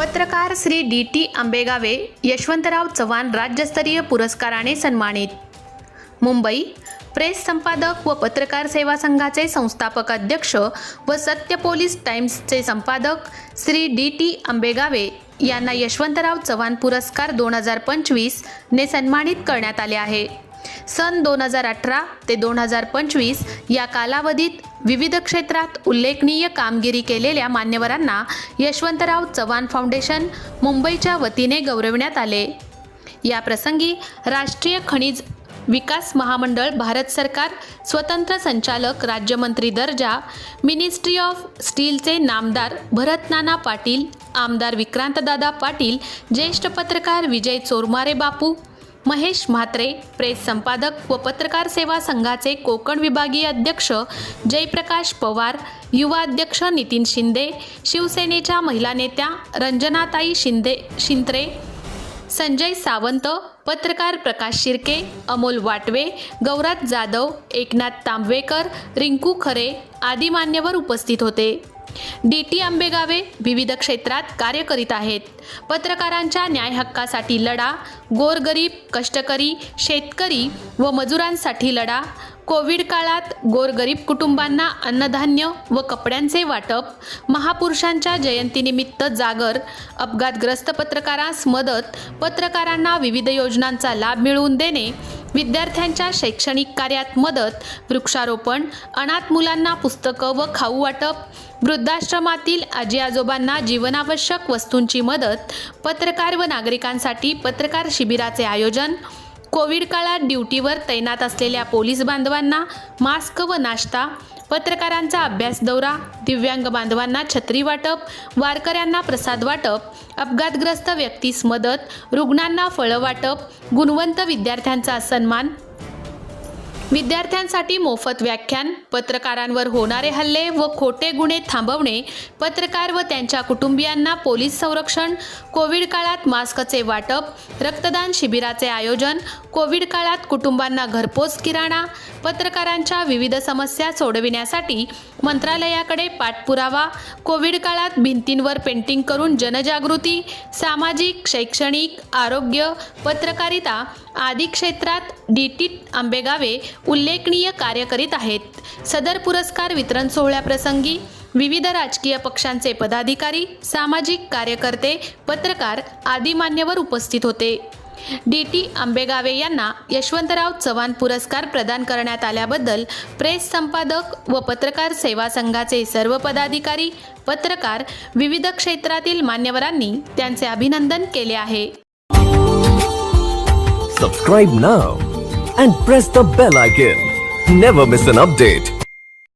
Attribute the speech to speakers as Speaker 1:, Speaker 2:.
Speaker 1: पत्रकार Shri D T Ambegave Yashwantrao Chavan राज्यस्तरीय पुरस्काराने सन्मानित. मुंबई प्रेस संपादक व पत्रकार सेवा संघाचे संस्थापक अध्यक्ष व सत्य पोलीस टाइम्सचे संपादक श्री डी टी आंबेगावे यांना यशवंतराव चव्हाण पुरस्कार दोन हजार पंचवीस ने सन्मानित करण्यात आले आहे. सन दोन हजार अठरा ते दोन हजार पंचवीस या कालावधीत विविध क्षेत्रात उल्लेखनीय कामगिरी केलेल्या मान्यवरांना यशवंतराव चव्हाण फाउंडेशन मुंबईच्या वतीने गौरविण्यात आले. या प्रसंगी राष्ट्रीय खनिज विकास महामंडळ भारत सरकार स्वतंत्र संचालक राज्यमंत्री दर्जा मिनिस्ट्री ऑफ स्टीलचे नामदार भरतनाना पाटील आमदार विक्रांतदादा पाटील ज्येष्ठ पत्रकार विजय चोरमारे बापू महेश म्हात्रे प्रेस संपादक व पत्रकार सेवा संघाचे कोकण विभागीय अध्यक्ष जयप्रकाश पवार युवा अध्यक्ष नितीन शिंदे शिवसेनेच्या महिला नेत्या रंजनाताई शिंदे शिंत्रे संजय सावंत पत्रकार प्रकाश शिर्के अमोल वाटवे गौरात जाधव एकनाथ तांबवेकर रिंकू खरे आदी मान्यवर उपस्थित होते. डी टी आंबेगावे विविध क्षेत्रात कार्य करीत आहेत. पत्रकारांच्या न्याय हक्कासाठी लढा गोरगरीब कष्टकरी शेतकरी व मजुरांसाठी लढा कोविड काळात गोरगरीब कुटुंबांना अन्नधान्य व कपड्यांचे वाटप महापुरुषांच्या जयंतीनिमित्त जागर अपघातग्रस्त पत्रकारांस मदत पत्रकारांना विविध योजनांचा लाभ मिळवून देणे विद्यार्थ्यांच्या शैक्षणिक कार्यात मदत वृक्षारोपण अनाथ मुलांना पुस्तकं व खाऊ वाटप वृद्धाश्रमातील आजी आजोबांना जीवनावश्यक वस्तूंची मदत पत्रकार व नागरिकांसाठी पत्रकार शिबिराचे आयोजन कोविड काळात ड्युटीवर तैनात असलेल्या पोलीस बांधवांना मास्क व नाश्ता पत्रकारांचा अभ्यास दौरा दिव्यांग बांधवांना छत्री वाटप वारकऱ्यांना प्रसाद वाटप अपघातग्रस्त व्यक्तीस मदत रुग्णांना फळं वाटप गुणवंत विद्यार्थ्यांचा सन्मान. विद्यार्थ्यांसाठी मोफत व्याख्यान पत्रकारांवर होणारे हल्ले व खोटे गुन्हे थांबवणे पत्रकार व त्यांच्या कुटुंबियांना पोलीस संरक्षण कोविड काळात मास्कचे वाटप रक्तदान शिबिराचे आयोजन कोविड काळात कुटुंबांना घरपोच किराणा पत्रकारांच्या विविध समस्या सोडविण्यासाठी मंत्रालयाकडे पाठपुरावा कोविड काळात भिंतींवर पेंटिंग करून जनजागृती सामाजिक शैक्षणिक आरोग्य पत्रकारिता आदी क्षेत्रात डी टी आंबेगावे उल्लेखनीय कार्य करीत आहेत. सदर पुरस्कार वितरण सोहळ्याप्रसंगी विविध राजकीय पक्षांचे पदाधिकारी सामाजिक कार्यकर्ते पत्रकार आदी मान्यवर उपस्थित होते. डी टी आंबेगावे यांना यशवंतराव चव्हाण पुरस्कार प्रदान करण्यात आल्याबद्दल प्रेस संपादक व पत्रकार सेवा संघाचे सर्व पदाधिकारी पत्रकार विविध क्षेत्रातील मान्यवरांनी त्यांचे अभिनंदन केले आहे.
Speaker 2: Subscribe now and press the bell icon never miss an update